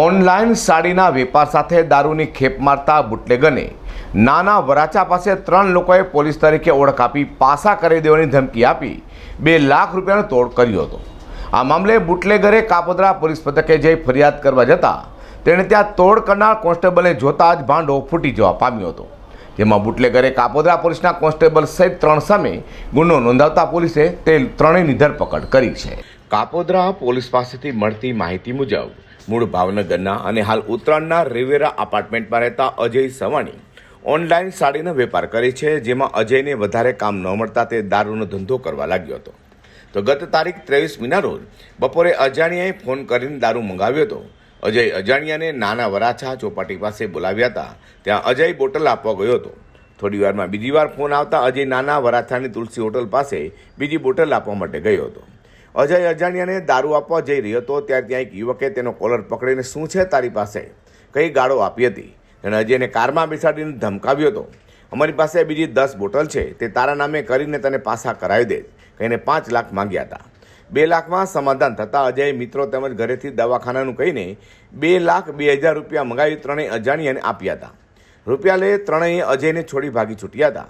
Online સાડીના વેપાર સાથે દારૂની ખેપ મારતા બુટલેગને નાના વરાચા પાસે ત્રણ લોકોએ પોલીસ તરીકે ઓળખ આપી પાસા કરી દેવાની ધમકી આપી બે લાખ રૂપિયાનો તોડ કર્યો હતો. આ મામલે બુટલેગરે કાપોદ્રા પોલીસ મથકે જઈ ફરિયાદ કરવા જતાં તેણે ત્યાં તોડ કરનાર કોન્સ્ટેબલને જોતા જ ભાંડો ફૂટી જવા પામ્યો હતો. જેમાં બુટલેગરે કાપોદ્રા પોલીસના કોન્સ્ટેબલ સહિત ત્રણ સામે ગુનો નોંધાવતા પોલીસે તે ત્રણેયની ધરપકડ કરી છે. કાપોદ્રા પોલીસ પાસેથી મળતી માહિતી મુજબ મૂળ ભાવનગરના અને હાલ ઉત્તરાયણના રિવેરા એપાર્ટમેન્ટમાં રહેતા અજય સવાણી ઓનલાઈન સાડીનો વેપાર કરે છે, જેમાં અજયને વધારે કામ ન મળતા તે દારૂનો ધંધો કરવા લાગ્યો હતો. તો ગત તારીખ ત્રેવીસમીના રોજ બપોરે અજાણ્યાએ ફોન કરીને દારૂ મંગાવ્યો હતો. અજય અજાણ્યાને નાના વરાછા ચોપાટી પાસે બોલાવ્યા હતા. ત્યાં અજય બોટલ આપવા ગયો હતો. થોડી વારમાં બીજી વાર ફોન આવતા અજય નાના વરાછાની તુલસી હોટલ પાસે બીજી બોટલ આપવા માટે ગયો હતો. અજય અજાણ્યાને દારૂ આપવા જઈ રહ્યો હતો, ત્યારે ત્યાં એક યુવકે તેનો કોલર પકડીને શું છે તારી પાસે? કઈ ગાળો આપી હતી. અને અજયને કારમાં બેસાડીને ધમકાવ્યો હતો. અમારી પાસે બીજી દસ બોટલ છે, તે તારા નામે કરીને તને પાછા કરાવી દે, કહીને પાંચ લાખ માંગ્યા હતા. બે લાખમાં સમાધાન થતાં અજય મિત્રો તેમજ ઘરેથી દવાખાનાનું કહીને બે લાખ બે હજાર રૂપિયા મંગાવી ત્રણેય અજાણ્યાને આપ્યા હતા. રૂપિયા લે ત્રણેય અજયને છોડી ભાગી છૂટ્યા હતા.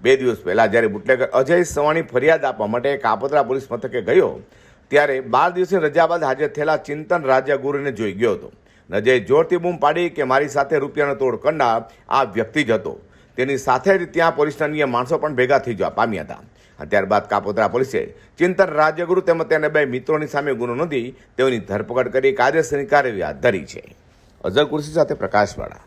બે દિવસ પહેલાં જ્યારે બુટલેગર અજય સવાણી ફરિયાદ આપવા માટે કાપોદ્રા પોલીસ મથકે ગયો, ત્યારે બાર દિવસની રજા બાદ હાજર થયેલા ચિંતન રાજ્યગુરુને જોઈ ગયો હતો. અજય જોરથી બૂમ પાડી કે મારી સાથે રૂપિયાનો તોડ કરનાર આ વ્યક્તિ જ હતો. તેની સાથે જ ત્યાં પોલીસના અન્ય માણસો પણ ભેગા થઈ જવા પામ્યા હતા. ત્યારબાદ કાપોદ્રા પોલીસે ચિંતન રાજ્યગુરુ તેમજ તેના બે મિત્રોની સામે ગુનો નોંધી તેઓની ધરપકડ કરી કાયદેસરની કાર્યવાહી હાથ ધરી છે. અઝર કુર્સી સાથે પ્રકાશવાળા.